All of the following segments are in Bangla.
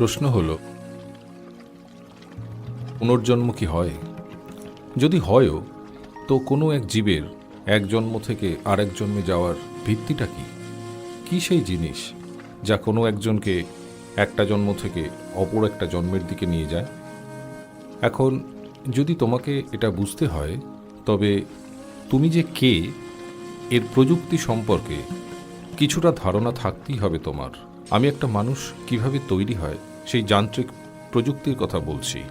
প্রশ্ন হল, পুনর্জন্ম কি হয়? যদি হয়ও, তো কোনো এক জীবের এক জন্ম থেকে আরেক জন্মে যাওয়ার ভিত্তিটা কি? কি সেই জিনিস যা কোনো একজনকে একটা জন্ম থেকে অপর একটা জন্মের দিকে নিয়ে যায়? এখন, যদি তোমাকে এটা বুঝতে হয়, তবে তুমি যে কে, এর প্রযুক্তি সম্পর্কে কিছুটা ধারণা থাকতেই হবে তোমার। আমি একটা মানুষ, কীভাবে তৈরি হয়? সেই যান্ত্রিক প্রযুক্তির কথা বলছি।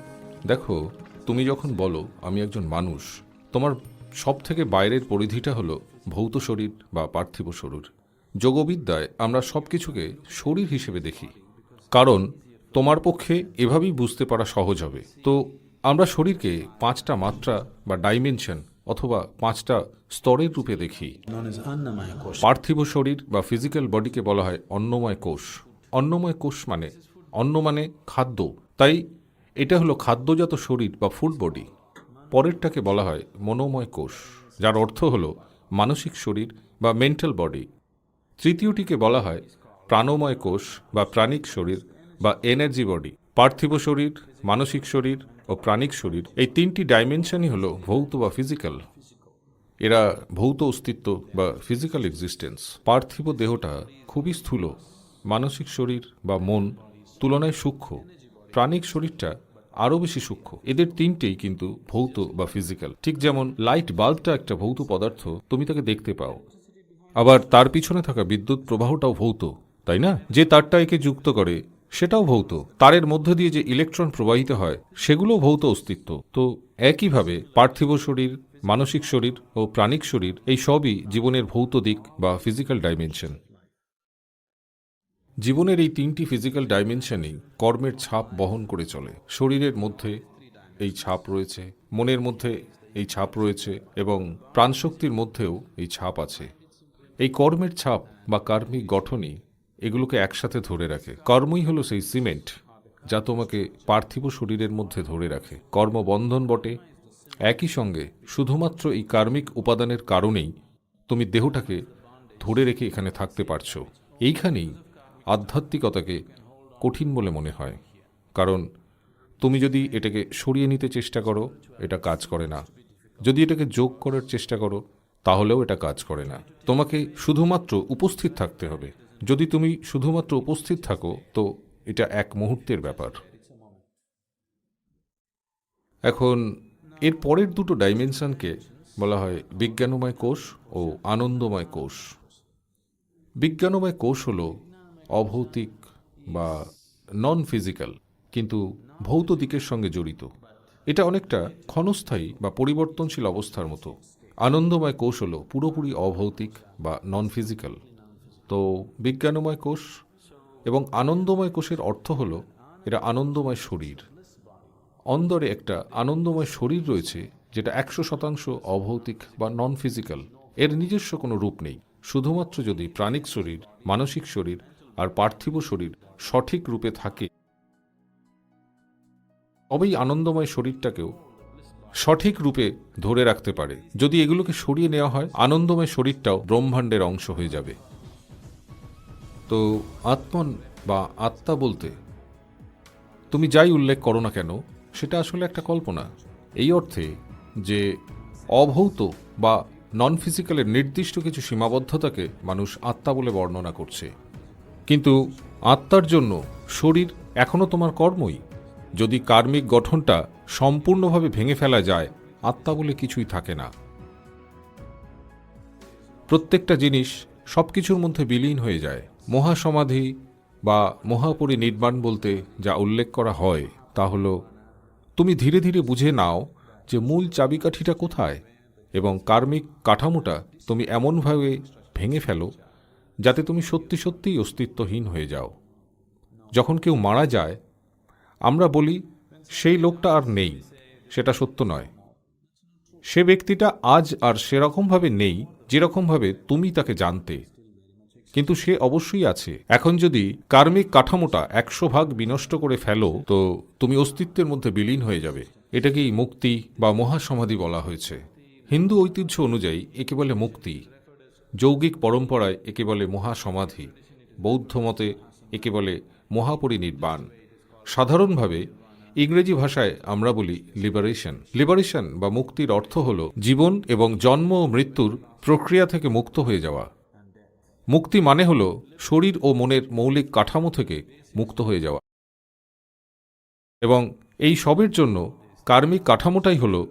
দেখো তুমি যখন বলো আমি একজন মানুষ তোমার সব থেকে বাইরের পরিধিটা হলো ভৌত শরীর বা পার্থিব শরীর। যোগবিদ্যায় আমরা সব কিছুকে শরীর হিসেবে দেখি। কারণ তোমার পক্ষে এভাবেই বুঝতে পারা সহজ হবে। তো আমরা শরীরকে পাঁচটা মাত্রা বা ডাইমেনশন অথবা পাঁচটা স্তরের রূপে দেখি. পার্থিব শরীর বা ফিজিক্যাল বডিকে বলা হয় অন্নময় কোষ। অন্নময় কোষ মানে অন্ন মানে খাদ্য। তাই এটা হলো খাদ্যজাত শরীর বা ফুড বডি। পরেরটাকে বলা হয় মনোময় কোষ, যার অর্থ হলো মানসিক শরীর বা মেন্টাল বডি। তৃতীয়টিকে বলা হয় প্রাণময় কোষ বা প্রাণিক শরীর বা এনার্জি বডি। পার্থিব শরীর, মানসিক শরীর ও প্রাণিক শরীর এই তিনটি ডাইমেনশনই হলো ভৌত বা ফিজিক্যাল। এরা ভৌত অস্তিত্ব বা ফিজিক্যাল এক্সিস্টেন্স। পার্থিব দেহটা খুবই স্থূল, মানসিক শরীর বা মন তুলনায় সূক্ষ্ম। প্রাণিক শরীরটা আরও বেশি সূক্ষ্ম। এদের তিনটেই কিন্তু ভৌত বা ফিজিক্যাল ঠিক যেমন লাইট বাল্বটা একটা ভৌত পদার্থ, তুমি তাকে দেখতে পাও। আবার তার পিছনে থাকা বিদ্যুৎ প্রবাহটাও ভৌত, তাই না? যে তারটা একে যুক্ত করে, সেটাও ভৌত। তারের মধ্য দিয়ে যে ইলেকট্রন প্রবাহিত হয় সেগুলো ভৌত অস্তিত্ব। তো একইভাবে পার্থিব শরীর, মানসিক শরীর ও প্রাণিক শরীর, এই সবই জীবনের ভৌত দিক বা ফিজিক্যাল ডাইমেনশন জীবনের এই তিনটি ফিজিক্যাল ডাইমেনশনই কর্মের ছাপ বহন করে চলে। শরীরের মধ্যে এই ছাপ রয়েছে, মনের মধ্যে এই ছাপ রয়েছে এবং প্রাণশক্তির মধ্যেও এই ছাপ আছে। এই কর্মের ছাপ বা কার্মিক গঠনই এগুলোকে একসাথে ধরে রাখে। কর্মই হলো সেই সিমেন্ট যা তোমাকে পার্থিব শরীরের মধ্যে ধরে রাখে। কর্মবন্ধন বটে। একই সঙ্গে শুধুমাত্র এই কার্মিক উপাদানের কারণেই তুমি দেহটাকে ধরে রেখে এখানে থাকতে পারছ। এইখানেই আধ্যাত্মিকতাকে কঠিন বলে মনে হয়। কারণ, তুমি যদি এটাকে সরিয়ে নিতে চেষ্টা করো, এটা কাজ করে না। যদি এটাকে যোগ করার চেষ্টা করো, তাহলেও এটা কাজ করে না। তোমাকে শুধুমাত্র উপস্থিত থাকতে হবে। যদি তুমি শুধুমাত্র উপস্থিত থাকো, তো এটা এক মুহূর্তের ব্যাপার। এখন, এর পরের দুটো ডাইমেনশনকে বলা হয় বিজ্ঞানময় কোষ ও আনন্দময় কোষ। বিজ্ঞানময় কোষ হল অভৌতিক বা নন ফিজিক্যাল কিন্তু ভৌত দিকের সঙ্গে জড়িত। এটা অনেকটা ক্ষণস্থায়ী বা পরিবর্তনশীল অবস্থার মতো। আনন্দময় কোষ হল পুরোপুরি অভৌতিক বা নন ফিজিক্যাল তো বিজ্ঞানময় কোষ এবং আনন্দময় কোষের অর্থ হল এরা আনন্দময় শরীর। অন্দরে একটা আনন্দময় শরীর রয়েছে যেটা একশো শতাংশ অভৌতিক বা নন ফিজিক্যাল এর নিজস্ব কোনো রূপ নেই। শুধুমাত্র যদি প্রাণিক শরীর, মানসিক শরীর আর পার্থিব শরীর সঠিক রূপে থাকে। তবেই আনন্দময় শরীরটাকেও সঠিক রূপে ধরে রাখতে পারে। যদি এগুলোকে সরিয়ে নেওয়া হয়, আনন্দময় শরীরটাও ব্রহ্মাণ্ডের অংশ হয়ে যাবে। তো আত্মন বা আত্মা বলতে, তুমি যাই উল্লেখ করো না কেন, সেটা আসলে একটা কল্পনা। এই অর্থে যে অভৌত বা নন ফিজিক্যালের নির্দিষ্ট কিছু সীমাবদ্ধতাকে মানুষ আত্মা বলে বর্ণনা করছে। কিন্তু আত্মার জন্য শরীর এখনও তোমার কর্মই। যদি কার্মিক গঠনটা সম্পূর্ণভাবে ভেঙে ফেলা যায়, আত্মা বলে কিছুই থাকে না। প্রত্যেকটা জিনিস সব কিছুর মধ্যে বিলীন হয়ে যায়। মহাসমাধি বা মহাপরিনির্বাণ বলতে যা উল্লেখ করা হয়, তা হল, তুমি ধীরে ধীরে বুঝে নাও যে মূল চাবিকাঠিটা কোথায় এবং কার্মিক কাঠামোটা তুমি এমনভাবে ভেঙে ফেলো যাতে তুমি সত্যি সত্যিই অস্তিত্বহীন হয়ে যাও। যখন কেউ মারা যায়, আমরা বলি, সেই লোকটা আর নেই, সেটা সত্য নয়। সে ব্যক্তিটা আজ আর সেরকমভাবে নেই, যেরকমভাবে তুমি তাকে জানতে। কিন্তু সে অবশ্যই আছে। এখন যদি কার্মিক কাঠামোটা একশো ভাগ বিনষ্ট করে ফেলো, তো তুমি অস্তিত্বের মধ্যে বিলীন হয়ে যাবে। এটাকেই মুক্তি বা মহাসমাধি বলা হয়েছে। হিন্দু ঐতিহ্য অনুযায়ী একে বলে মুক্তি। যৌগিক পরম্পরায় একে বলে মহাসমাধি, বৌদ্ধ মতে একে বলে মহাপরিনির্বাণ। সাধারণভাবে ইংরেজি ভাষায় আমরা বলি লিবারেশন লিবারেশন বা মুক্তির অর্থ হল জীবন এবং জন্ম ও মৃত্যুর প্রক্রিয়া থেকে মুক্ত হয়ে যাওয়া। মুক্তি মানে হল শরীর ও মনের মৌলিক কাঠামো থেকে মুক্ত হয়ে যাওয়া। এবং এই সবের জন্য কার্মিক কাঠামোটাই হল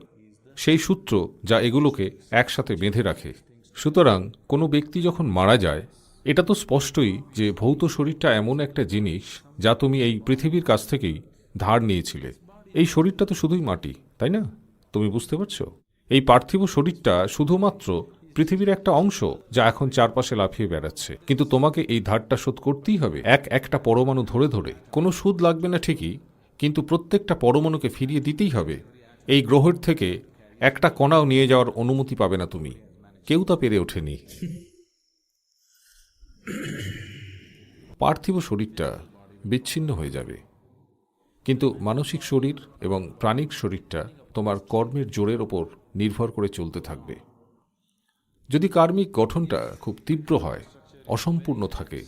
সেই সূত্র যা এগুলোকে একসাথে বেঁধে রাখে। সুতরাং কোনো ব্যক্তি যখন মারা যায়, এটা তো স্পষ্টই যে ভৌত শরীরটা এমন একটা জিনিস যা তুমি এই পৃথিবীর কাছ থেকেই ধার নিয়েছিলে। এই শরীরটা তো শুধুই মাটি, তাই না? তুমি বুঝতে পারছ? এই পার্থিব শরীরটা শুধুমাত্র পৃথিবীর একটা অংশ যা এখন চারপাশে লাফিয়ে বেড়াচ্ছে। কিন্তু তোমাকে এই ধারটা শোধ করতেই হবে। এক একটা পরমাণু ধরে ধরে। কোনো সুদ লাগবে না ঠিকই, কিন্তু প্রত্যেকটা পরমাণুকে ফিরিয়ে দিতেই হবে। এই গ্রহের থেকে একটা কণাও নিয়ে যাওয়ার অনুমতি পাবে না তুমি। কেউ তা পেরে ওঠেনি। পার্থিব শরীরটা বিচ্ছিন্ন হয়ে যাবে। কিন্তু মানসিক শরীর এবং প্রাণিক শরীরটা তোমার কর্মের জোরের ওপর নির্ভর করে চলতে থাকবে। যদি কার্মিক গঠনটা খুব তীব্র হয়, অসম্পূর্ণ থাকে,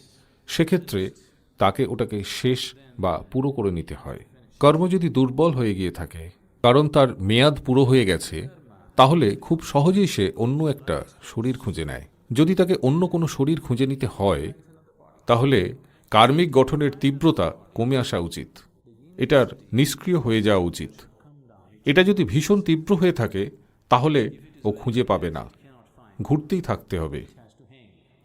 সেক্ষেত্রে তাকে ওটাকে শেষ বা পুরো করে নিতে হয়। কর্ম যদি দুর্বল হয়ে গিয়ে থাকে, কারণ তার মেয়াদ পুরো হয়ে গেছে তাহলে খুব সহজেই সে অন্য একটা শরীর খুঁজে নেয়। যদি তাকে অন্য কোনো শরীর খুঁজে নিতে হয়, তাহলে কার্মিক গঠনের তীব্রতা কমে আসা উচিত। এটার নিষ্ক্রিয় হয়ে যাওয়া উচিত। এটা যদি ভীষণ তীব্র হয়ে থাকে, তাহলে ও খুঁজে পাবে না। ঘুরতেই থাকতে হবে।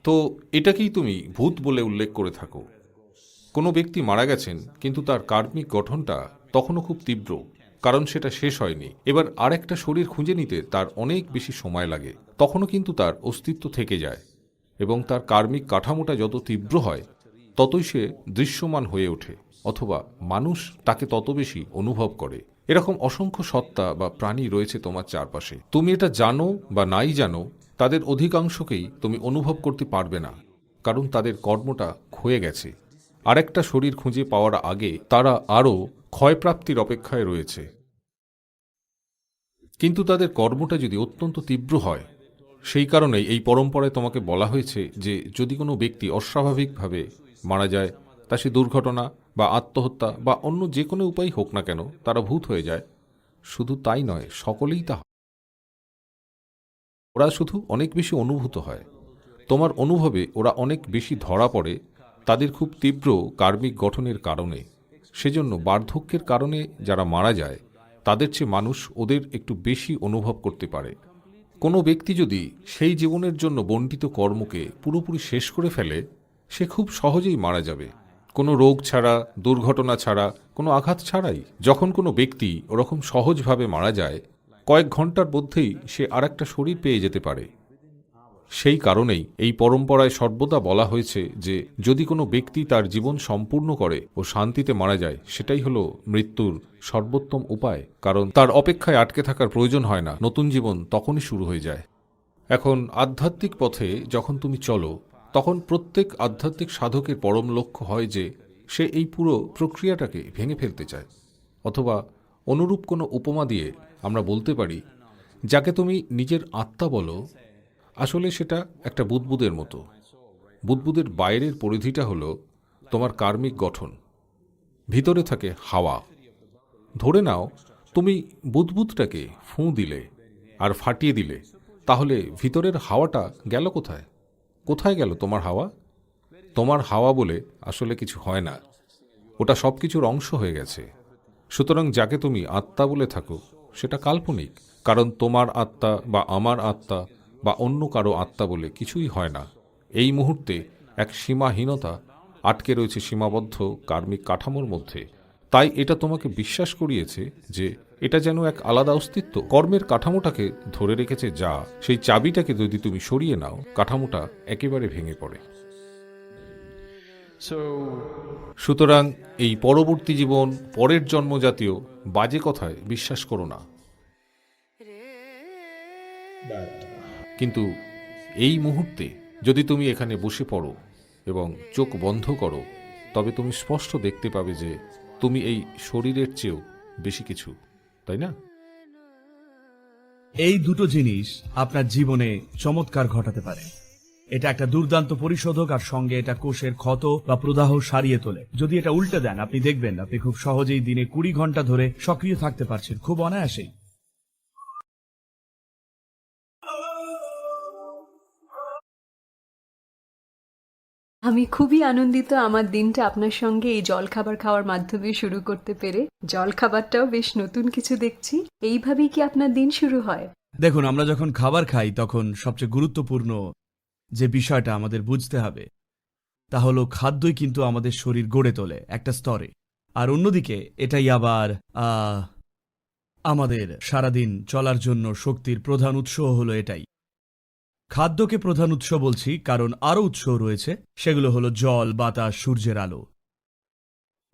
তো এটাকেই তুমি ভূত বলে উল্লেখ করে থাকো। কোনো ব্যক্তি মারা গেছেন, কিন্তু তার কার্মিক গঠনটা তখনও খুব তীব্র। কারণ সেটা শেষ হয়নি। এবার আরেকটা শরীর খুঁজে নিতে তার অনেক বেশি সময় লাগে। তখনও কিন্তু তার অস্তিত্ব থেকে যায় এবং তার কার্মিক কাঠামোটা যত তীব্র হয়, ততই সে দৃশ্যমান হয়ে ওঠে অথবা মানুষ তাকে তত বেশি অনুভব করে। এরকম অসংখ্য সত্তা বা প্রাণী রয়েছে তোমার চারপাশে। তুমি এটা জানো বা নাই জানো, তাদের অধিকাংশকেই তুমি অনুভব করতে পারবে না, কারণ তাদের কর্মটা ক্ষয়ে গেছে। আরেকটা শরীর খুঁজে পাওয়ার আগে তারা আরও ক্ষয়প্রাপ্তির অপেক্ষায় রয়েছে। কিন্তু তাদের কর্মটা যদি অত্যন্ত তীব্র হয়, সেই কারণেই এই পরম্পরায় তোমাকে বলা হয়েছে যে, যদি কোনো ব্যক্তি অস্বাভাবিকভাবে মারা যায়, তা সে দুর্ঘটনা বা আত্মহত্যা বা অন্য যে কোনো উপায় হোক না কেন তারা ভূত হয়ে যায়। শুধু তাই নয়, সকলেই তা। ওরা শুধু অনেক বেশি অনুভূত হয়। তোমার অনুভবে ওরা অনেক বেশি ধরা পড়ে, তাদের খুব তীব্র কার্মিক গঠনের কারণে। সেজন্য বার্ধক্যের কারণে যারা মারা যায়, তাদের চেয়ে মানুষ ওদের একটু বেশি অনুভব করতে পারে। কোনো ব্যক্তি যদি সেই জীবনের জন্য বণ্টিত কর্মকে পুরোপুরি শেষ করে ফেলে, সে খুব সহজেই মারা যাবে। কোনো রোগ ছাড়া, দুর্ঘটনা ছাড়া, কোনো আঘাত ছাড়াই। যখন কোনো ব্যক্তি ওরকম সহজভাবে মারা যায়, কয়েক ঘণ্টার মধ্যেই সে আরেকটা শরীর পেয়ে যেতে পারে। সেই কারণেই এই পরম্পরায় সর্বদা বলা হয়েছে যে, যদি কোনো ব্যক্তি তার জীবন সম্পূর্ণ করে ও শান্তিতে মারা যায়, সেটাই হলো মৃত্যুর সর্বোত্তম উপায়। কারণ তার অপেক্ষায় আটকে থাকার প্রয়োজন হয় না, নতুন জীবন তখনই শুরু হয়ে যায়। এখন আধ্যাত্মিক পথে যখন তুমি চলো, তখন প্রত্যেক আধ্যাত্মিক সাধকের পরম লক্ষ্য হয় যে, সে এই পুরো প্রক্রিয়াটাকে ভেঙে ফেলতে চায়। অথবা অনুরূপ কোনো উপমা দিয়ে আমরা বলতে পারি, যাকে তুমি নিজের আত্মা বলো আসলে সেটা একটা বুদবুদের মতো। বুদবুদের বাইরের পরিধিটা হলো তোমার কার্মিক গঠন। ভিতরে থাকে হাওয়া। ধরে নাও, তুমি বুদবুদটাকে ফুঁ দিলে আর ফাটিয়ে দিলে, তাহলে ভিতরের হাওয়াটা গেল কোথায়? কোথায় গেল তোমার হাওয়া? তোমার হাওয়া বলে আসলে কিছু হয় না। ওটা সব কিছুর অংশ হয়ে গেছে। সুতরাং যাকে তুমি আত্মা বলে থাকো, সেটা কাল্পনিক, কারণ তোমার আত্মা বা আমার আত্মা বা অন্য কারও আত্মা বলে কিছুই হয় না। এই মুহূর্তে এক সীমাহীনতা আটকে রয়েছে সীমাবদ্ধ কার্মিক কাঠামোর মধ্যে। তাই এটা তোমাকে বিশ্বাস করিয়েছে যে এটা যেন এক আলাদা অস্তিত্ব। কর্মের কাঠামোটাকে ধরে রেখেছে যা সেই চাবিটাকে যদি তুমি সরিয়ে নাও কাঠামোটা একেবারে ভেঙে পড়ে। সুতরাং এই পরবর্তী জীবন পরের জন্ম জাতীয় বাজে কথায় বিশ্বাস করো না। কিন্তু এই মুহূর্তে যদি তুমি এখানে বসে পড়ো এবং চোখ বন্ধ করো, তবে তুমি স্পষ্ট দেখতে পাবে যে তুমি এই শরীরের চেয়েও বেশি কিছু, তাই না? এই দুটো জিনিস আপনার জীবনে চমৎকার ঘটাতে পারে। এটা একটা দুর্দান্ত পরিশোধক আর সঙ্গে এটা কোষের ক্ষত বা প্রদাহ সারিয়ে তোলে। যদি এটা উল্টে দেন, আপনি দেখবেন আপনি খুব সহজেই দিনে কুড়ি ঘণ্টা ধরে সক্রিয় থাকতে পারছেন। খুব অনায়াসেই। আমি খুবই আনন্দিত আমার দিনটা আপনার সঙ্গে এই জলখাবার খাওয়ার মাধ্যমে শুরু করতে পেরে। জলখাবারটাও বেশ নতুন কিছু দেখছি। এইভাবেই কি আপনার দিন শুরু হয়? দেখুন, আমরা যখন খাবার খাই, তখন সবচেয়ে গুরুত্বপূর্ণ যে বিষয়টা আমাদের বুঝতে হবে, তা হলো খাদ্যই কিন্তু আমাদের শরীর গড়ে তোলে, একটা স্তরে। আর অন্যদিকে, এটাই আবার আমাদের সারাদিন চলার জন্য শক্তির প্রধান উৎস হলো এটাই। খাদ্যকে প্রধান উৎস বলছি, কারণ আরও উৎস রয়েছে, সেগুলো হলো জল, বাতাস, সূর্যের আলো।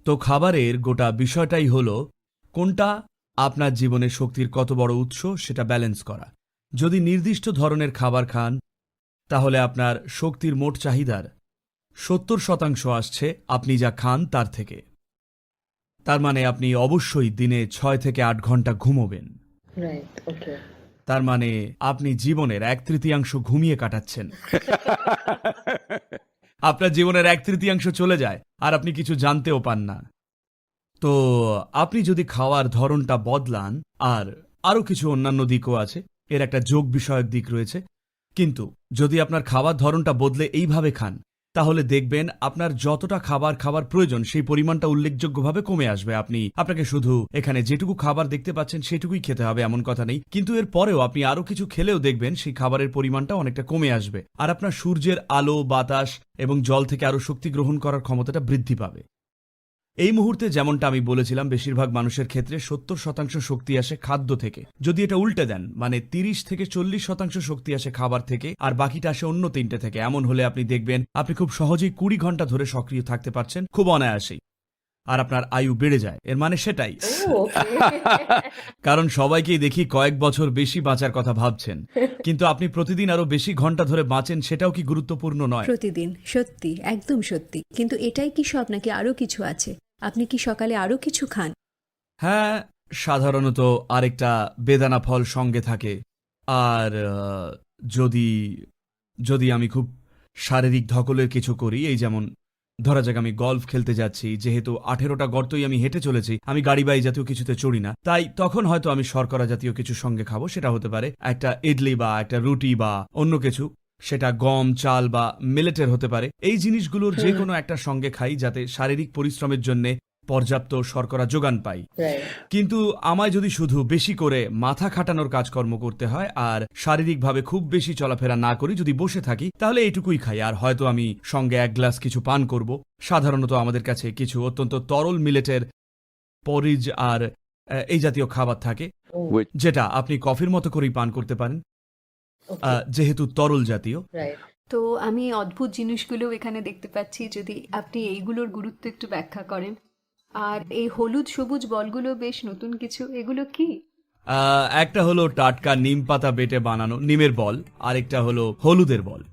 তো খাবারের গোটা বিষয়টাই হলো, কোনটা আপনার জীবনে শক্তির কত বড় উৎস সেটা ব্যালেন্স করা। যদি নির্দিষ্ট ধরনের খাবার খান, তাহলে আপনার শক্তির মোট চাহিদার সত্তর শতাংশ আসছে আপনি যা খান তার থেকে। তার মানে আপনি অবশ্যই দিনে ছয় থেকে আট ঘণ্টা ঘুমোবেন. তার মানে আপনি জীবনের এক তৃতীয়াংশ ঘুমিয়ে কাটাচ্ছেন। আপনার জীবনের এক তৃতীয়াংশ চলে যায় আর আপনি কিছু জানতেও পান না। তো আপনি যদি খাওয়ার ধরনটা বদলান আর আরও কিছু অন্যান্য দিকও আছে এর একটা যোগ বিষয়ক দিক রয়েছে। কিন্তু যদি আপনার খাওয়ার ধরনটা বদলে এইভাবে খান তাহলে দেখবেন আপনার যতটা খাবার খাবার প্রয়োজন, সেই পরিমাণটা উল্লেখযোগ্যভাবে কমে আসবে। আপনি, আপনাকে শুধু এখানে যেটুকু খাবার দেখতে পাচ্ছেন সেটুকুই খেতে হবে, এমন কথা নেই। কিন্তু এর পরেও আপনি আরও কিছু খেলেও দেখবেন সেই খাবারের পরিমাণটা অনেকটা কমে আসবে। আর আপনার সূর্যের আলো, বাতাস এবং জল থেকে আরও শক্তি গ্রহণ করার ক্ষমতাটা বৃদ্ধি পাবে। এই মুহূর্তে যেমনটা আমি বলেছিলাম, বেশিরভাগ মানুষের ক্ষেত্রে সত্তর শতাংশ শক্তি আসে খাদ্য থেকে। যদি এটা উল্টে দেন মানে তিরিশ থেকে চল্লিশ শতাংশ শক্তি আসে খাবার থেকে, আর বাকিটা আসে অন্য তিনটে থেকে, এমন হলে আপনি দেখবেন আপনি খুব সহজেই কুড়ি ঘণ্টা ধরে সক্রিয় থাকতে পারছেন, খুব অনায়াসেই। আর আপনার আয়ু বেড়ে যায়। এর মানে সেটাই। কারণ সবাইকেই দেখি কয়েক বছর বেশি বাঁচার কথা ভাবছেন। কিন্তু আপনি প্রতিদিন আরও বেশি ঘণ্টা ধরে বাঁচেন সেটাও কি গুরুত্বপূর্ণ নয়? প্রতিদিন সত্যি একদম সত্যি। কিন্তু এটাই কি সব নাকি আরও কিছু আছে? আপনি কি সকালে আরও কিছু খান? হ্যাঁ সাধারণত আরেকটা বেদানা ফল সঙ্গে থাকে। আর যদি যদি আমি খুব শারীরিক ধকলের কিছু করি এই যেমন ধরা যাক আমি গল্ফ খেলতে যাচ্ছি যেহেতু আঠেরোটা গর্তই আমি হেঁটে চলেছি আমি গাড়ি বাই জাতীয় কিছুতে চড়ি না। তাই তখন হয়তো আমি শর্করা জাতীয় কিছু সঙ্গে খাব সেটা হতে পারে একটা ইডলি বা একটা রুটি বা অন্য কিছু সেটা গম চাল বা মিলেটের হতে পারে। এই জিনিসগুলোর যে কোনো একটা সঙ্গে খাই যাতে শারীরিক পরিশ্রমের জন্য পর্যাপ্ত শর্করা যোগান পাই। কিন্তু আমায় যদি শুধু বেশি করে মাথা খাটানোর কাজকর্ম করতে হয় আর শারীরিকভাবে খুব বেশি চলাফেরা না করি যদি বসে থাকি তাহলে এইটুকুই খাই। আর হয়তো আমি সঙ্গে এক গ্লাস কিছু পান করব। সাধারণত আমাদের কাছে কিছু অত্যন্ত তরল মিলেটের পরিজ আর আহ, এই জাতীয় খাবার থাকে Oh, যেটা আপনি কফির মতো করেই পান করতে পারেন। আহ, যেহেতু তরল জাতীয়। তো আমি অদ্ভুত জিনিসগুলো এখানে দেখতে পাচ্ছি। যদি আপনি এইগুলোর গুরুত্ব একটু ব্যাখ্যা করেন। আর এই হলুদ সবুজ বলগুলো বেশ নতুন কিছু। এগুলো কি? আহ, একটা হলো টাটকা নিম পাতা বেটে বানানো নিমের বল আরেকটা হলো হলুদের বল।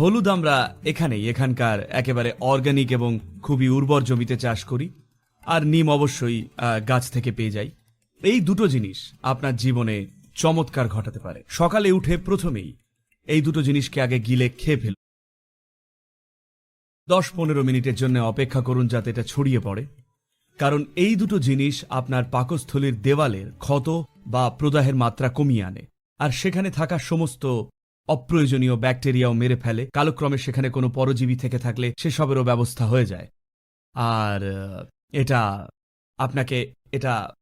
হলুদ আমরা এখানেই এখানকার একেবারে অর্গানিক এবং খুবই উর্বর জমিতে চাষ করি আর নিম অবশ্যই আহ, গাছ থেকে পেয়ে যাই। এই দুটো জিনিস আপনার জীবনে চমৎকার ঘটাতে পারে। সকালে উঠে প্রথমেই এই দুটো জিনিসকে আগে গিলে খেয়ে ফেলুন। দশ পনেরো মিনিটের জন্য অপেক্ষা করুন যাতে এটা ছড়িয়ে পড়ে। কারণ এই দুটো জিনিস আপনার পাকস্থলীর দেওয়ালের ক্ষত বা প্রদাহের মাত্রা কমিয়ে আনে। আর সেখানে থাকা সমস্ত অপ্রয়োজনীয় ব্যাকটেরিয়াও মেরে ফেলে। কালক্রমে সেখানে কোনো পরজীবী থেকে থাকলে সেসবেরও ব্যবস্থা হয়ে যায়। আর এটা আপনাকে, এটা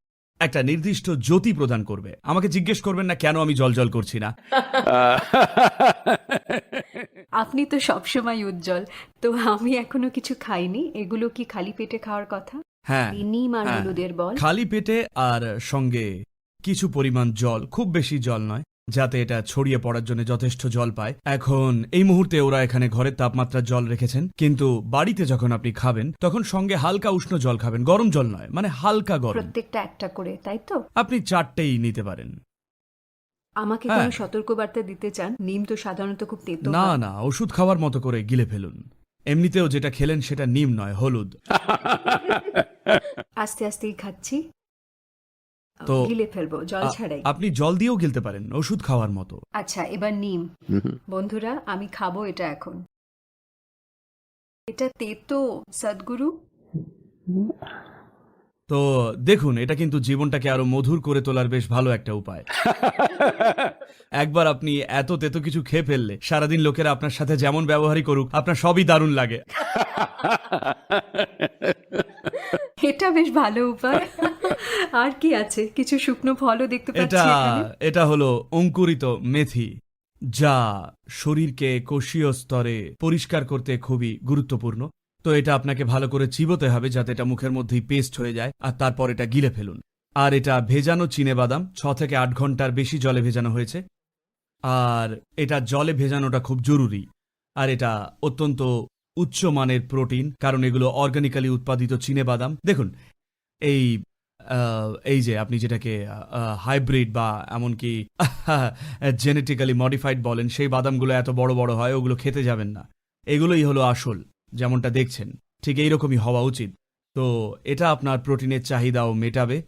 একটা নির্দিষ্ট জ্যোতি প্রদান করবে। আমাকে জিজ্ঞেস করবেন না কেন আমি জলজল করছি না। আপনি তো সবসময় উজ্জ্বল। তো আমি এখনও কিছু খাইনি। এগুলো কি খালি পেটে খাওয়ার কথা? হ্যাঁ হ্যাঁ। বল। খালি পেটে আর সঙ্গে কিছু পরিমাণ জল খুব বেশি জল নয় যাতে এটা ছড়িয়ে পড়ার জন্য যথেষ্ট জল পায়। এখন এই মুহূর্তে ওরা এখানে ঘরের তাপমাত্রা জল রেখেছেন কিন্তু বাড়িতে যখন আপনি খাবেন তখন সঙ্গে হালকা উষ্ণ জল খাবেন গরম জল নয় মানে হালকা গরম। প্রত্যেকটা একটা করে তাই তো? আপনি চারটেই নিতে পারেন। আমাকে হ্যাঁ। কোনো সতর্কবার্তা দিতে চান? নিম তো সাধারণত খুব তেতো না হয়। না ওষুধ খাওয়ার মতো করে গিলে ফেলুন। এমনিতেও যেটা খেলেন সেটা নিম নয় হলুদ। আস্তে আস্তেই খাচ্ছি তো গিলে ফেলব জল ছাড়াই। আপনি জল দিয়েও গিলতে পারেন ওষুধ খাওয়ার মতো। আচ্ছা এবার নিম। বন্ধুরা আমি খাব এটা এখন। এটা তেতো সদ্গুরু। তো দেখুন এটা কিন্তু জীবনটাকে আরও মধুর করে তোলার বেশ ভালো একটা উপায়। একবার আপনি এত তেতো কিছু খেয়ে ফেললে সারাদিন লোকেরা আপনার সাথে যেমন ব্যবহারই করুক আপনার সবই দারুণ লাগে। এটা বেশ ভালো উপায়। আর কি আছে? কিছু শুকনো ফলও দেখতে পাচ্ছি এটা এখানে। এটা হলো অঙ্কুরিত মেথি যা শরীরকে কোষীয় স্তরে পরিষ্কার করতে খুবই গুরুত্বপূর্ণ। তো এটা আপনাকে ভালো করে চিবোতে হবে যাতে এটা মুখের মধ্যেই পেস্ট হয়ে যায় আর তারপর এটা গিলে ফেলুন। আর এটা ভেজানো চিনে বাদাম, ছ থেকে আট ঘণ্টার বেশি জলে ভেজানো হয়েছে। আর এটা জলে ভেজানোটা খুব জরুরি। আর এটা অত্যন্ত উচ্চমানের প্রোটিন, কারণ এগুলো অর্গানিক্যালি উৎপাদিত চিনে বাদাম। দেখুন, এই এই যে আপনি যেটাকে হাইব্রিড বা এমনকি জেনেটিক্যালি মডিফাইড বলেন, সেই বাদামগুলো এত বড় বড় হয়, ওগুলো খেতে যাবেন না। এগুলোই হলো আসল। যেমনটা দেখছেন ঠিক এইরকমই হওয়া উচিত। তো এটা আপনার প্রোটিনের চাহিদাও মেটাবে।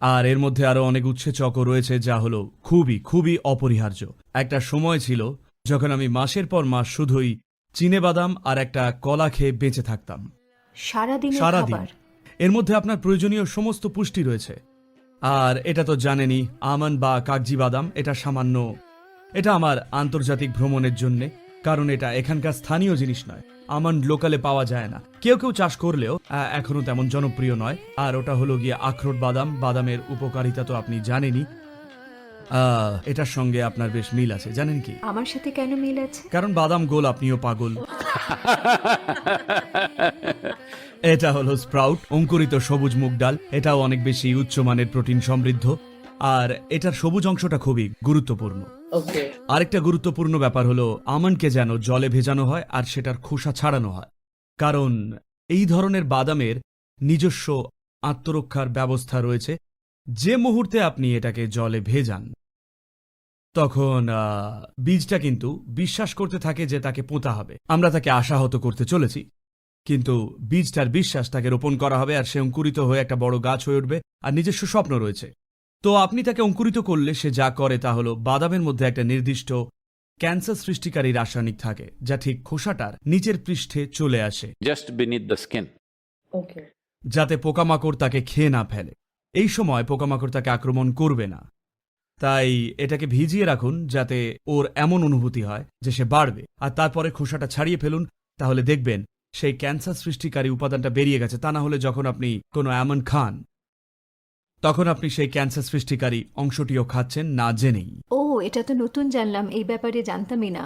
আর এর মধ্যে আরও অনেক উৎসেচকও রয়েছে যা হলো খুবই খুবই অপরিহার্য। একটা সময় ছিল যখন আমি মাসের পর মাস শুধুই চিনে বাদাম আর একটা কলা খেয়ে বেঁচে থাকতাম। সারাদিনের সারাদিন। এর মধ্যে আপনার প্রয়োজনীয় সমস্ত পুষ্টি রয়েছে। আর এটা তো জানেনই আমন বা কাগজি বাদাম এটা সামান্য এটা আমার আন্তর্জাতিক ভ্রমণের জন্যে। কারণ এটা এখানকার স্থানীয় জিনিস নয়। আমন্ড লোকালে পাওয়া যায় না। কেউ কেউ চাষ করলেও আহ, এখনও তেমন জনপ্রিয় নয়। আর ওটা হলো গিয়ে আখরোট বাদাম। বাদামের উপকারিতা তো আপনি জানেনই। এটার সঙ্গে আপনার বেশ মিল আছে। জানেন কি? আমার সাথে কেন মিল আছে? কারণ বাদাম গোল আপনিও পাগল। এটা হলো স্প্রাউট অঙ্কুরিত সবুজ মুগ ডাল। এটাও অনেক বেশি উচ্চমানের প্রোটিন সমৃদ্ধ। আর এটার সবুজ অংশটা খুবই গুরুত্বপূর্ণ. আরেকটা গুরুত্বপূর্ণ ব্যাপার হলো আমন্ডকে যেন জলে ভেজানো হয় আর সেটার খোসা ছাড়ানো হয়। কারণ, এই ধরনের বাদামের নিজস্ব আত্মরক্ষার ব্যবস্থা রয়েছে। যে মুহূর্তে আপনি এটাকে জলে ভেজান, তখন বীজটা কিন্তু বিশ্বাস করতে থাকে যে তাকে পোঁতা হবে। আমরা তাকে আশাহত করতে চলেছি, কিন্তু বীজটার বিশ্বাস তাকে রোপণ করা হবে আর সে অঙ্কুরিত হয়ে একটা বড় গাছ হয়ে উঠবে আর নিজস্ব স্বপ্ন রয়েছে। তো আপনি তাকে অঙ্কুরিত করলে সে যা করে তা হলো বাদামের মধ্যে একটা নির্দিষ্ট ক্যান্সার সৃষ্টিকারী রাসায়নিক থাকে যা ঠিক খোসাটার নিচের পৃষ্ঠে চলে আসে। Beneath the skin. যাতে পোকামাকড় তাকে খেয়ে না ফেলে। এই সময় পোকামাকড় তাকে আক্রমণ করবে না। তাই এটাকে ভিজিয়ে রাখুন যাতে ওর এমন অনুভূতি হয় যে সে বাড়বে। আর তারপরে খোসাটা ছাড়িয়ে ফেলুন তাহলে দেখবেন সেই ক্যান্সার সৃষ্টিকারী উপাদানটা বেরিয়ে গেছে। তা না হলে যখন আপনি কোনো এমন খান। তখন আপনি সেই ক্যান্সার সৃষ্টিকারী অংশটিও খাচ্ছেন না জেনেই। ও এটা তো নতুন জানলাম এই ব্যাপারে জানতামই না।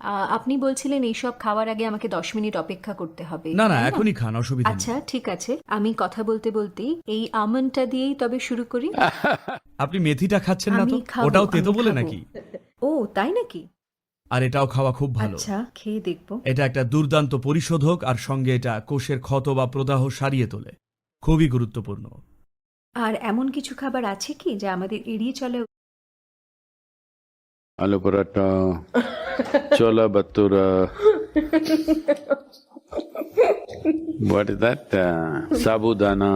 আ, আপনি বলছিলেন এইসব খাওয়ার আগে আমাকে দশ মিনিট অপেক্ষা করতে হবে না না তাই এখনই খান অসুবিধা আচ্ছা ঠিক আছে আমি কথা বলতে বলতেই এই আমন্ডটা দিয়েই তবে শুরু করি। আপনি মেথিটা খাচ্ছেন না তো? আমি খাব, ওটাও তেতো আমি বলে খাব। নাকি? ও তাই নাকি? আর এটাও খাওয়া খুব ভালো। আচ্ছা খেয়ে দেখব। এটা একটা দুর্দান্ত পরিশোধক আর সঙ্গে এটা কোষের ক্ষত বা প্রদাহ সারিয়ে তোলে। খুবই গুরুত্বপূর্ণ। আর এমন কিছু খাবার আছে কি যা আমাদের এড়িয়ে চলে Aloo paratha, chola bhatura. what is that? Uh, sabudana.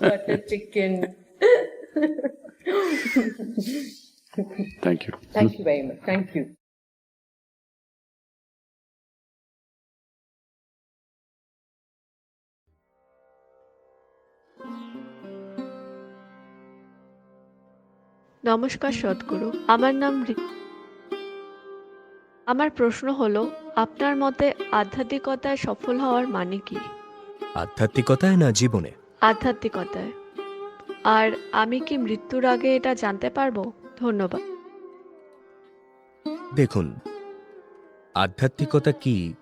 Butter chicken. Thank you. Thank you very much. Thank you. নমস্কার সদ্গুরু আমার নাম আমার প্রশ্ন হলো আপনার মতে আধ্যাত্মিকতায় সফল হওয়ার মানে কি? আধ্যাত্মিকতায় না জীবনে? আধ্যাত্মিকতায়। আর আমি কি মৃত্যুর আগে এটা জানতে পারব? ধন্যবাদ। দেখুন আধ্যাত্মিকতা কি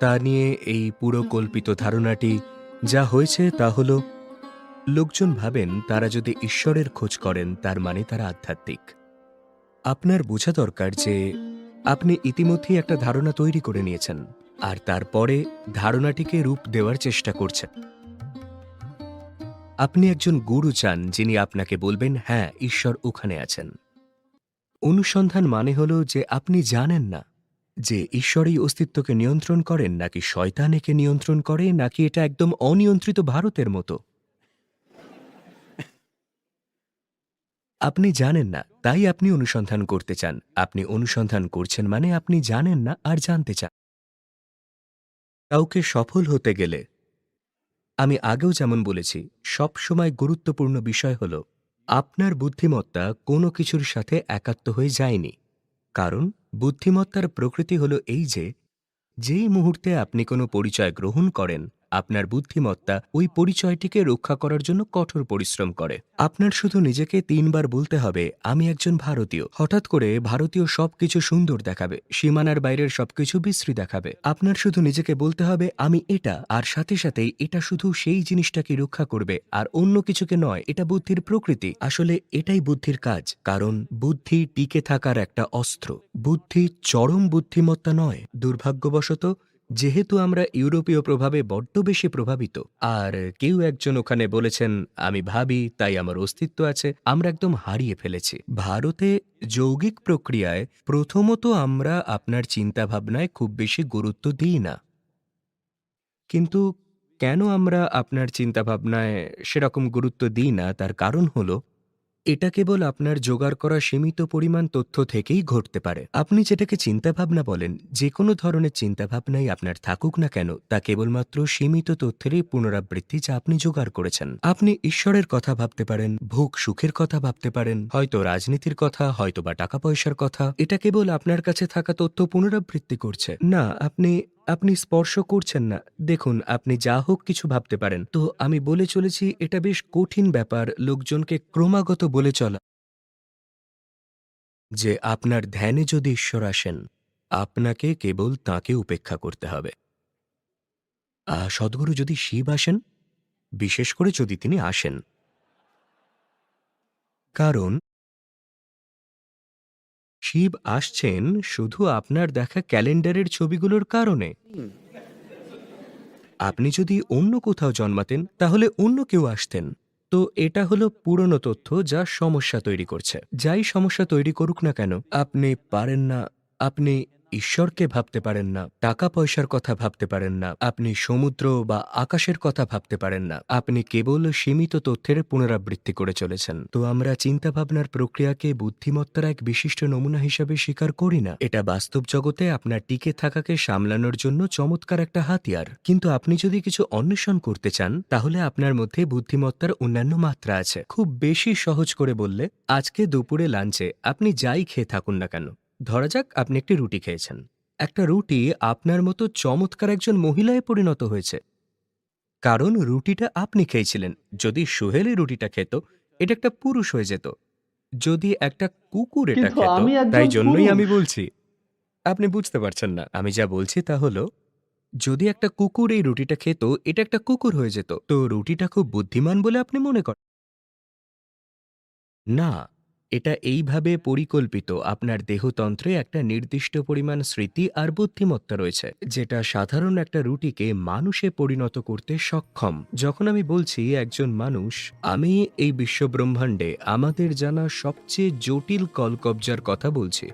তা নিয়ে এই পুরো কল্পিত ধারণাটি যা হয়েছে তা হল লোকজন ভাবেন তারা যদি ঈশ্বরের খোঁজ করেন, তার মানে তারা আধ্যাত্মিক। আপনার বোঝা দরকার যে, আপনি ইতিমধ্যেই একটা ধারণা তৈরি করে নিয়েছেন, আর তারপরে ধারণাটিকে রূপ দেওয়ার চেষ্টা করছেন। আপনি একজন গুরু চান, যিনি আপনাকে বলবেন হ্যাঁ ঈশ্বর ওখানে আছেন। অনুসন্ধান মানে হল যে, আপনি জানেন না যে ঈশ্বর এই অস্তিত্বকে নিয়ন্ত্রণ করেন, নাকি শয়তান একে নিয়ন্ত্রণ করে, নাকি এটা একদম অনিয়ন্ত্রিত ভারতের মতো। আপনি জানেন না, তাই আপনি অনুসন্ধান করতে চান। আপনি অনুসন্ধান করছেন মানে আপনি জানেন না আর জানতে চান। কাউকে সফল হতে গেলে, আমি আগেও যেমন বলেছি, সব সময় গুরুত্বপূর্ণ বিষয় হল, আপনার বুদ্ধিমত্তা কোনো কিছুর সাথে একাত্ম হয়ে যায়নি। কারণ, বুদ্ধিমত্তার প্রকৃতি হল এই যে, যেই মুহূর্তে আপনি কোনো পরিচয় গ্রহণ করেন আপনার বুদ্ধিমত্তা ওই পরিচয়টিকে রক্ষা করার জন্য কঠোর পরিশ্রম করে। আপনার শুধু নিজেকে তিনবার বলতে হবে, আমি একজন ভারতীয়। হঠাৎ করে ভারতীয় সবকিছু সুন্দর দেখাবে, সীমানার বাইরের সবকিছু বিশ্রী দেখাবে। আপনার শুধু নিজেকে বলতে হবে, আমি এটা। আর সাথে সাথেই এটা শুধু সেই জিনিসটাকে রক্ষা করবে, আর অন্য কিছুকে নয়, এটা বুদ্ধির প্রকৃতি। আসলে এটাই বুদ্ধির কাজ, কারণ বুদ্ধি টিকে থাকার একটা অস্ত্র। বুদ্ধি চরম বুদ্ধিমত্তা নয়, দুর্ভাগ্যবশত যেহেতু আমরা ইউরোপীয় প্রভাবে বড্ড বেশি প্রভাবিত, আর কেউ একজন ওখানে বলেছেন, আমি ভাবি, তাই আমার অস্তিত্ব আছে, আমরা একদম হারিয়ে ফেলেছি। ভারতে যৌগিক প্রক্রিয়ায় প্রথমত আমরা আপনার চিন্তাভাবনায় খুব বেশি গুরুত্ব দিই না। কিন্তু কেন আমরা আপনার চিন্তাভাবনায় সেরকম গুরুত্ব দিই না, তার কারণ হল এটা কেবল আপনার জোগাড় করা সীমিত পরিমাণ তথ্য থেকেই ঘটতে পারে। আপনি যেটাকে চিন্তাভাবনা বলেন যে কোনো ধরনের চিন্তাভাবনাই আপনার থাকুক না কেন, তা কেবলমাত্র সীমিত তথ্যেরই পুনরাবৃত্তি যা আপনি জোগাড় করেছেন। আপনি ঈশ্বরের কথা ভাবতে পারেন, ভোগ সুখের কথা ভাবতে পারেন, হয়তো রাজনীতির কথা হয়তো বা টাকা পয়সার কথা। এটা কেবল আপনার কাছে থাকা তথ্য পুনরাবৃত্তি করছে। না, আপনি আপনি স্পর্শ করছেন না। দেখুন, আপনি যা হোক কিছু ভাবতে পারেন। তো আমি বলে চলেছি, এটা বেশ কঠিন ব্যাপার, লোকজনকে ক্রমাগত বলে চলা। যে আপনার ধ্যানে যদি ঈশ্বর আসেন, আপনাকে কেবল তাকে উপেক্ষা করতে হবে। সদ্গুরু যদি শিব আসেন, বিশেষ করে যদি তিনি আসেন। কারণ শিব আসছেন শুধু আপনার দেখা ক্যালেন্ডারের ছবিগুলোর কারণে। আপনি যদি অন্য কোথাও জন্মাতেন, তাহলে অন্য কেউ আসতেন। তো এটা হলো পুরনো তথ্য যা সমস্যা তৈরি করছে। যাই সমস্যা তৈরি করুক না কেন, আপনি পারেন না, আপনি ঈশ্বরকে ভাবতে পারেন না টাকা পয়সার কথা ভাবতে পারেন না, আপনি সমুদ্র বা আকাশের কথা ভাবতে পারেন না, আপনি কেবল সীমিত তথ্যের পুনরাবৃত্তি করে চলেছেন। তো আমরা চিন্তাভাবনার প্রক্রিয়াকে বুদ্ধিমত্তার এক বিশিষ্ট নমুনা হিসাবে স্বীকার করি না। এটা বাস্তব জগতে আপনার টিকে থাকাকে সামলানোর জন্য চমৎকার একটা হাতিয়ার। কিন্তু আপনি যদি কিছু অন্বেষণ করতে চান, তাহলে আপনার মধ্যে বুদ্ধিমত্তার অন্যান্য মাত্রা আছে। খুব বেশি সহজ করে বললে, আজকে দুপুরে লাঞ্চে আপনি যাই খেয়ে থাকুন না কেন? ধরা যাক আপনি একটি রুটি খেয়েছেন। একটা রুটি আপনার মতো চমৎকার একজন মহিলায় পরিণত হয়েছে। কারণ রুটিটা আপনি খেয়েছিলেন। যদি সোহেল এই রুটিটা খেত এটা একটা পুরুষ হয়ে যেত। যদি একটা কুকুর এটা কিন্তু খেত আমি একজন তাই জন্যই আমি বলছি। আপনি বুঝতে পারছেন না। আমি যা বলছি তা হলো যদি একটা কুকুর এই রুটিটা খেত এটা একটা কুকুর হয়ে যেত। তো রুটিটা খুব বুদ্ধিমান বলে আপনি মনে করেন না এটা এইভাবে পরিকল্পিত আপনার দেহতন্ত্রে একটা নির্দিষ্ট পরিমাণ স্মৃতি আর বুদ্ধিমত্তা রয়েছে, যেটা সাধারণ একটা রুটিকে মানুষে পরিণত করতে সক্ষম। যখন আমি বলছি একজন মানুষ, আমি এই বিশ্বব্রহ্মাণ্ডে আমাদের জানা সবচেয়ে জটিল কলকবজার কথা বলছি।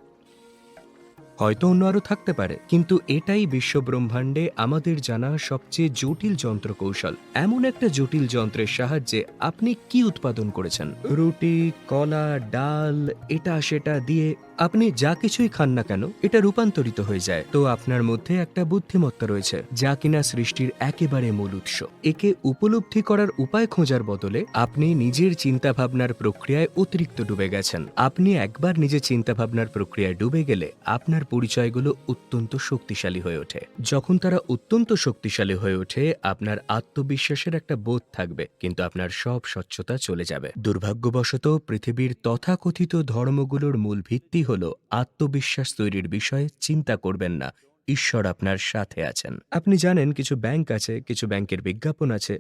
হয়তো অন্য আরও থাকতে পারে। কিন্তু এটাই বিশ্বব্রহ্মাণ্ডে আমাদের জানা সবচেয়ে জটিল যন্ত্র কৌশল এমন একটা জটিল যন্ত্রের সাহায্যে আপনি কি উৎপাদন করেছেন? রুটি, কলা, ডাল, এটা সেটা দিয়ে আপনি যা কিছুই খান না কেন, এটা রূপান্তরিত হয়ে যায়। তো আপনার মধ্যে একটা বুদ্ধিমত্তা রয়েছে, যা কিনা সৃষ্টির একেবারে মূল উৎস। একে উপলব্ধি করার উপায় খোঁজার বদলে আপনি নিজের চিন্তাভাবনার প্রক্রিয়ায় অতিরিক্ত ডুবে গেছেন। আপনি একবার নিজের চিন্তাভাবনার প্রক্রিয়ায় ডুবে গেলে আপনার পরিচয়গুলো অত্যন্ত শক্তিশালী হয়ে ওঠে। যখন তারা অত্যন্ত শক্তিশালী হয়ে ওঠে, আপনার আত্মবিশ্বাসের একটা বোধ থাকবে, কিন্তু আপনার সব স্বচ্ছতা চলে যাবে। দুর্ভাগ্যবশত পৃথিবীর তথাকথিত ধর্মগুলোর মূল ভিত্তি হল, আত্মবিশ্বাস তৈরির বিষয়ে চিন্তা করবেন না, ঈশ্বর আপনার সাথে আছেন। আপনি জানেন কিছু ব্যাংক আছে, কিছু ব্যাংকের বিজ্ঞাপন আছে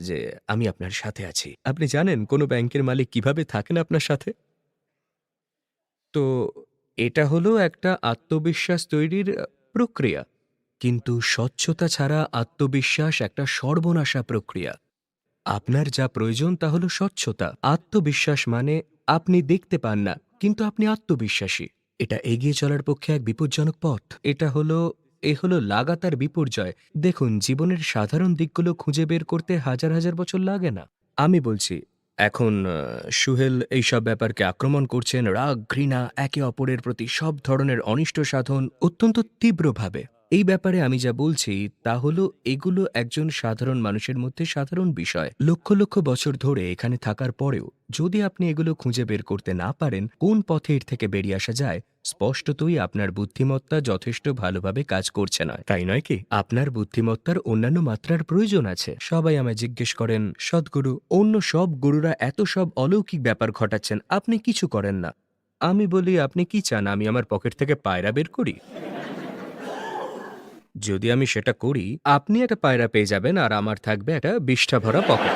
যে আমি আপনার সাথে আছি। আপনি জানেন কোনো ব্যাংকের মালিক কীভাবে থাকেন আপনার সাথে? তো এটা হলো একটা আত্মবিশ্বাস তৈরির প্রক্রিয়া। কিন্তু স্বচ্ছতা ছাড়া আত্মবিশ্বাস একটা সর্বনাশা প্রক্রিয়া। আপনার যা প্রয়োজন তা হলো স্বচ্ছতা। আত্মবিশ্বাস মানে আপনি দেখতে পান না কিন্তু আপনি আত্মবিশ্বাসী। এটা এগিয়ে চলার পক্ষে এক বিপজ্জনক পথ। এটা হলো, এ হলো লাগাতার বিপর্যয়। দেখুন, জীবনের সাধারণ দিকগুলো খুঁজে বের করতে হাজার হাজার বছর লাগে না। আমি বলছি, এখন সুহেল এইসব ব্যাপারকে আক্রমণ করছেন, রাগ, ঘৃণা, একে অপরের প্রতি সব ধরনের অনিষ্ট সাধন অত্যন্ত তীব্রভাবে। এই ব্যাপারে আমি যা বলছি তা হলো এগুলো একজন সাধারণ মানুষের মধ্যে সাধারণ বিষয়। লক্ষ লক্ষ বছর ধরে এখানে থাকার পরেও যদি আপনি এগুলো খুঁজে বের করতে না পারেন কোন পথে এর থেকে বেরিয়ে আসা যায়? স্পষ্টতই আপনার বুদ্ধিমত্তা যথেষ্ট ভালোভাবে কাজ করছে না তাই নয় কি? আপনার বুদ্ধিমত্তার অন্যান্য মাত্রার প্রয়োজন আছে। সবাই আমায় জিজ্ঞেস করেন সদ্গুরু অন্য সব গুরুরা এত সব অলৌকিক ব্যাপার ঘটাচ্ছেন আপনি কিছু করেন না। আমি বলি আপনি কি চান আমি আমার পকেট থেকে পায়রা বের করি? যদি আমি সেটা করি আপনি একটা পায়রা পেয়ে যাবেন আর আমার থাকবে একটা বিষ্ঠা ভরা পকেট।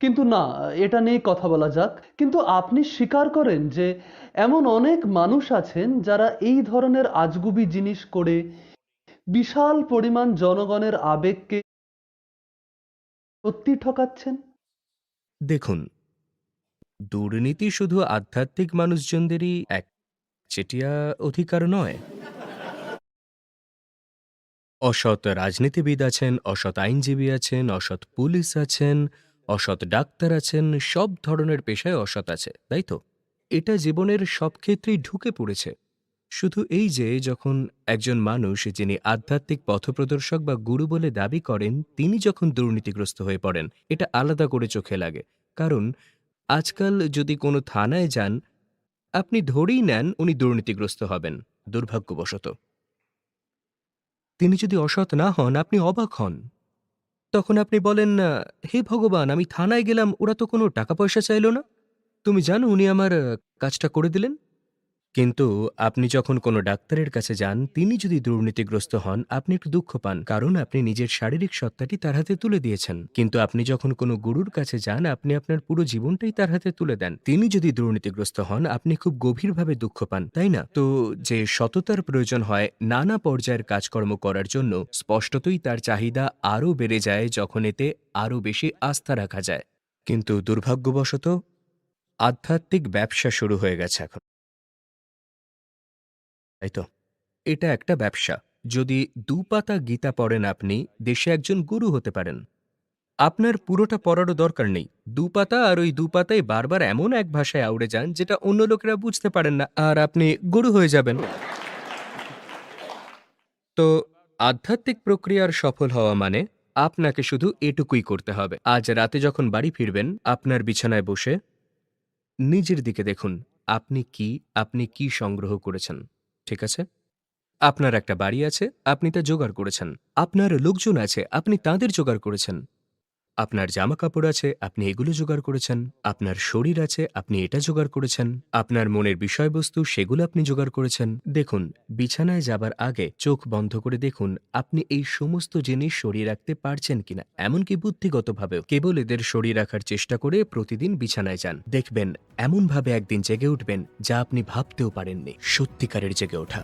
কিন্তু না এটা নিয়ে কথা বলা যাক। কিন্তু আপনি স্বীকার করেন যে এমন অনেক মানুষ আছেন যারা এই ধরনের আজগুবি জিনিস করে বিশাল পরিমাণ জনগণের আবেগকে সত্যি ঠকাচ্ছেন? দেখুন দুর্নীতি শুধু আধ্যাত্মিক মানুষজনদেরই এক চেটিয়া অধিকার নয়। অসৎ রাজনীতিবিদ আছেন, অসৎ আইনজীবী আছেন, অসৎ পুলিশ আছেন, অসৎ ডাক্তার আছেন, সব ধরনের পেশায় অসৎ আছে, তাই তো? এটা জীবনের সব ক্ষেত্রেই ঢুকে পড়েছে। শুধু এই যে, যখন একজন মানুষ যিনি আধ্যাত্মিক পথপ্রদর্শক বা গুরু বলে দাবি করেন, তিনি যখন দুর্নীতিগ্রস্ত হয়ে পড়েন, এটা আলাদা করে চোখে লাগে। কারণ, আজকাল যদি কোনো থানায় যান আপনি ধরেই নেন উনি দুর্নীতিগ্রস্ত হবেন দুর্ভাগ্যবশত। তিনি যদি অসৎ না হন আপনি অবাক হন। তখন আপনি বলেন "আহ, হে ভগবান আমি থানায় গেলাম ওরা তো কোনো টাকা পয়সা চাইল না। তুমি জানো উনি আমার কাজটা করে দিলেন? কিন্তু আপনি যখন কোনো ডাক্তারের কাছে যান, তিনি যদি দুর্নীতিগ্রস্ত হন, আপনি একটু দুঃখ পান, কারণ আপনি নিজের শারীরিক সত্তাটি তার হাতে তুলে দিয়েছেন। কিন্তু আপনি যখন কোনো গুরুর কাছে যান, আপনি আপনার পুরো জীবনটাই তার হাতে তুলে দেন। তিনি যদি দুর্নীতিগ্রস্ত হন, আপনি খুব গভীরভাবে দুঃখ পান, তাই না? তো যে সততার প্রয়োজন হয়, নানা পর্যায়ের কাজকর্ম করার জন্য স্পষ্টতই তার চাহিদা আরও বেড়ে যায়, যখন এতে আরও বেশি আস্থা রাখা যায়। কিন্তু দুর্ভাগ্যবশত, আধ্যাত্মিক ব্যবসা শুরু হয়ে গেছে এখন। তাই তো? এটা একটা ব্যবসা। যদি দু পাতা গীতা পড়েন আপনি, দেশে একজন গুরু হতে পারেন। আপনার পুরোটা পড়ারও দরকার নেই। দু পাতা আর ওই দু পাতায় বারবার এমন এক ভাষায় আউড়ে যান, যেটা অন্য লোকেরা বুঝতে পারেন না, আর আপনি গুরু হয়ে যাবেন। তো আধ্যাত্মিক প্রক্রিয়ার সফল হওয়া মানে আপনাকে শুধু এটুকুই করতে হবে। আজ রাতে যখন বাড়ি ফিরবেন, আপনার বিছানায় বসে নিজের দিকে দেখুন, আপনি কি আপনি কি সংগ্রহ করেছেন। ঠিক আছে? আপনার একটা বাড়ি আছে, আপনি তা জোগাড় করেছেন। আপনার লোকজন আছে, আপনি তাঁদের জোগাড় করেছেন। আপনার জামা কাপড় আছে, আপনি এগুলো জোগাড় করেছেন, আপনার শরীর আছে, আপনি এটা জোগাড় করেছেন, আপনার মনের বিষয়বস্তু সেগুলো আপনি জোগাড় করেছেন। দেখুন, বিছানায় যাবার আগে চোখ বন্ধ করে দেখুন, আপনি এই সমস্ত জিনিস সরিয়ে রাখতে পারছেন কিনা, এমনকি বুদ্ধিগতভাবেও। কেবল এদের সরিয়ে রাখার চেষ্টা করে প্রতিদিন বিছানায় যান। দেখবেন, এমনভাবে একদিন জেগে উঠবেন যা আপনি ভাবতেও পারেননি। সত্যিকারের জেগে ওঠা।